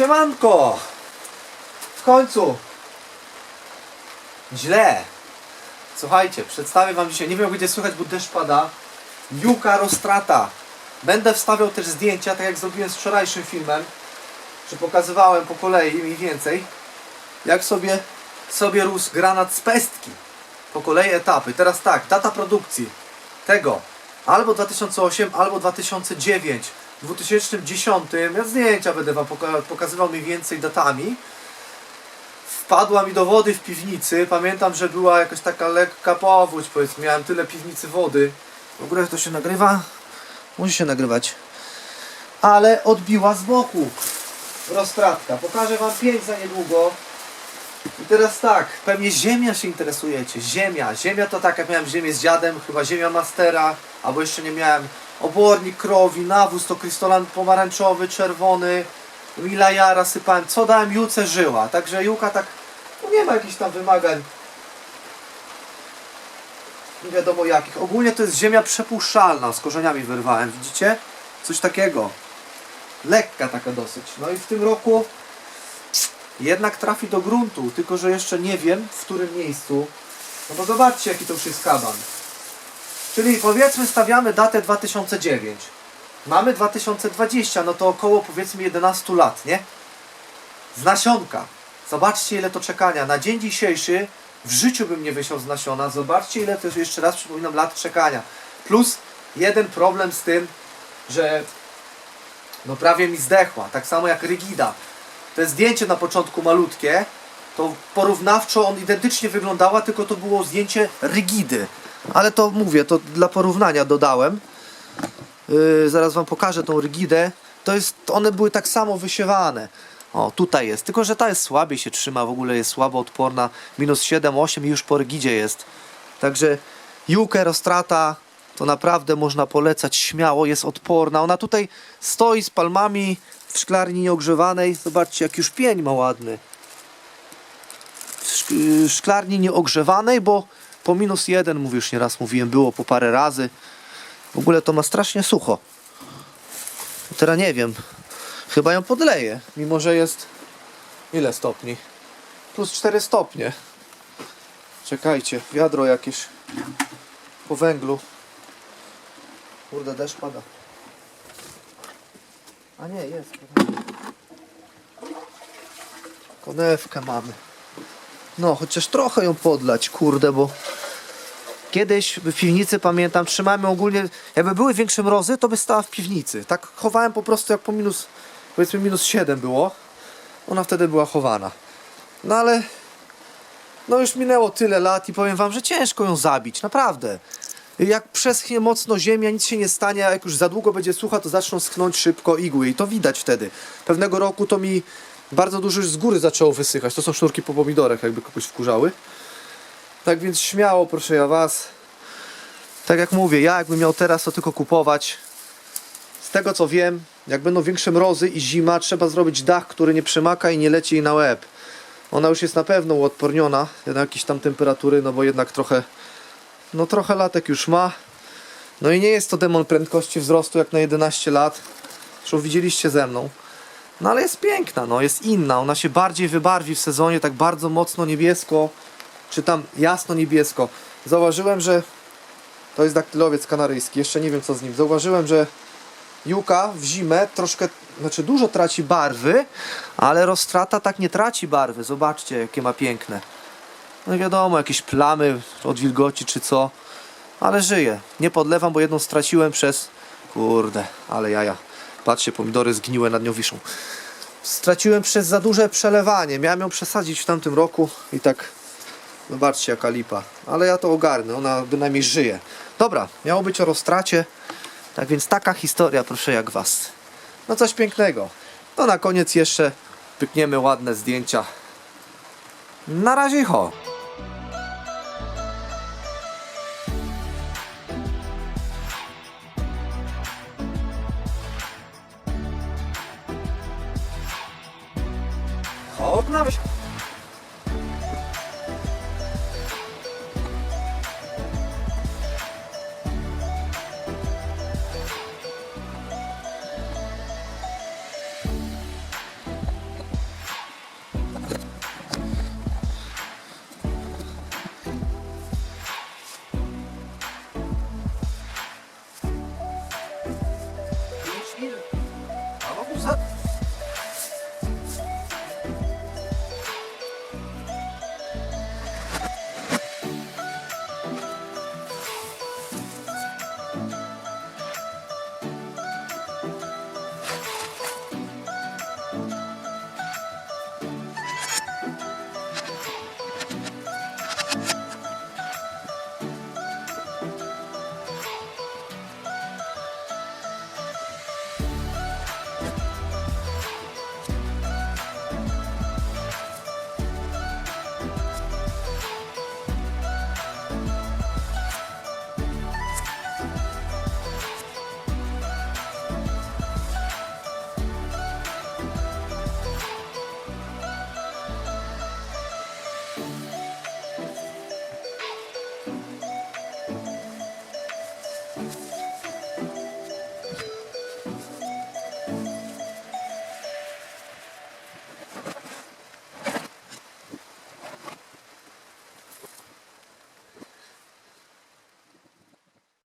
Siemanko! W końcu! Źle! Słuchajcie, przedstawię wam dzisiaj, nie wiem jak będzie słychać, bo deszcz pada. Juka Rostrata. Będę wstawiał też zdjęcia, tak jak zrobiłem z wczorajszym filmem, że pokazywałem po kolei mniej więcej, jak sobie, sobie rósł granat z pestki. Po kolei etapy. Teraz tak, data produkcji tego albo 2008, albo 2009. W 2010 ja zdjęcia będę wam poka- pokazywał mniej więcej datami. Wpadła mi do wody w piwnicy. Pamiętam, że była jakaś taka lekka powódź, powiedzmy. Miałem tyle piwnicy wody. W ogóle to się nagrywa? Musi się nagrywać. Ale odbiła z boku. Roztratka. Pokażę wam pięć za niedługo. I teraz tak, pewnie ziemia się interesujecie. Ziemia. Ziemia to tak, jak miałem ziemię z dziadem, chyba ziemia mastera, albo jeszcze nie miałem. Obornik krowi, nawóz to krystolan pomarańczowy, czerwony, mila jara sypałem. Co dałem Juce żyła. Także Juka tak, no nie ma jakichś tam wymagań. Nie wiadomo jakich. Ogólnie to jest ziemia przepuszczalna, z korzeniami wyrwałem, widzicie? Coś takiego. Lekka taka dosyć. No i w tym roku jednak trafi do gruntu, tylko że jeszcze nie wiem w którym miejscu. No bo zobaczcie jaki to już jest kaban. Czyli powiedzmy stawiamy datę 2009. Mamy 2020, no to około powiedzmy 11 lat, nie? Z nasionka. Zobaczcie ile to czekania. Na dzień dzisiejszy w życiu bym nie wysiął z nasiona. Zobaczcie ile to jest, jeszcze raz przypominam, lat czekania. Plus jeden problem z tym, że no prawie mi zdechła. Tak samo jak Rygida. To zdjęcie na początku malutkie, to porównawczo on identycznie wyglądała, tylko to było zdjęcie Rygidy. Ale to mówię, to dla porównania dodałem. Yy, zaraz wam pokażę tą Rygidę. To jest, one były tak samo wysiewane. O, tutaj jest. Tylko, że ta jest słabiej się trzyma, w ogóle jest słabo odporna. Minus 7, 8 i już po Rygidzie jest. Także Jukę Rostrata to naprawdę można polecać śmiało, jest odporna. Ona tutaj stoi z palmami w szklarni nieogrzewanej. Zobaczcie, jak już pień ma ładny. W szk- szklarni nieogrzewanej, bo po minus jeden, mówię już nieraz mówiłem, było po parę razy. W ogóle to ma strasznie sucho. Teraz nie wiem. Chyba ją podleję, mimo że jest ile stopni? Plus 4 stopnie. Czekajcie, wiadro jakieś po węglu. Kurde, deszcz pada. A nie, jest. Konewkę mamy. No, chociaż trochę ją podlać, kurde, bo kiedyś w piwnicy, pamiętam, trzymałem ją ogólnie, jakby były większe mrozy, to by stała w piwnicy. Tak chowałem po prostu jak po minus, powiedzmy minus 7 było. Ona wtedy była chowana. No ale, no już minęło tyle lat i powiem wam, że ciężko ją zabić, naprawdę. Jak przeschnie mocno ziemia, nic się nie stanie, a jak już za długo będzie sucha, to zaczną schnąć szybko igły i to widać wtedy. Pewnego roku to mi bardzo dużo już z góry zaczęło wysychać. To są sznurki po pomidorach, jakby kogoś wkurzały. Tak więc śmiało, proszę ja was. Tak jak mówię, ja jakbym miał teraz to tylko kupować. Z tego co wiem, jak będą większe mrozy i zima, trzeba zrobić dach, który nie przemaka i nie leci jej na łeb. Ona już jest na pewno uodporniona na jakieś tam temperatury, no bo jednak trochę no trochę latek już ma. No i nie jest to demon prędkości wzrostu jak na 11 lat. Zresztą widzieliście ze mną. No ale jest piękna, no jest inna. Ona się bardziej wybarwi w sezonie, tak bardzo mocno niebiesko, czy tam jasno niebiesko. Zauważyłem, że to jest daktylowiec kanaryjski. Jeszcze nie wiem co z nim. Zauważyłem, że Juka w zimę troszkę, znaczy dużo traci barwy, ale roztrata tak nie traci barwy. Zobaczcie, jakie ma piękne. No wiadomo, jakieś plamy od wilgoci czy co, ale żyję. Nie podlewam, bo jedną straciłem przez. Kurde, ale jaja. Patrzcie, pomidory zgniłe nad nią wiszą. Straciłem przez za duże przelewanie. Miałem ją przesadzić w tamtym roku i tak. Zobaczcie, jaka lipa. Ale ja to ogarnę, ona bynajmniej żyje. Dobra, miało być o roztracie. Tak więc taka historia, proszę jak was. No coś pięknego. No na koniec jeszcze pykniemy ładne zdjęcia. Na razie ho. Hop, na wyś-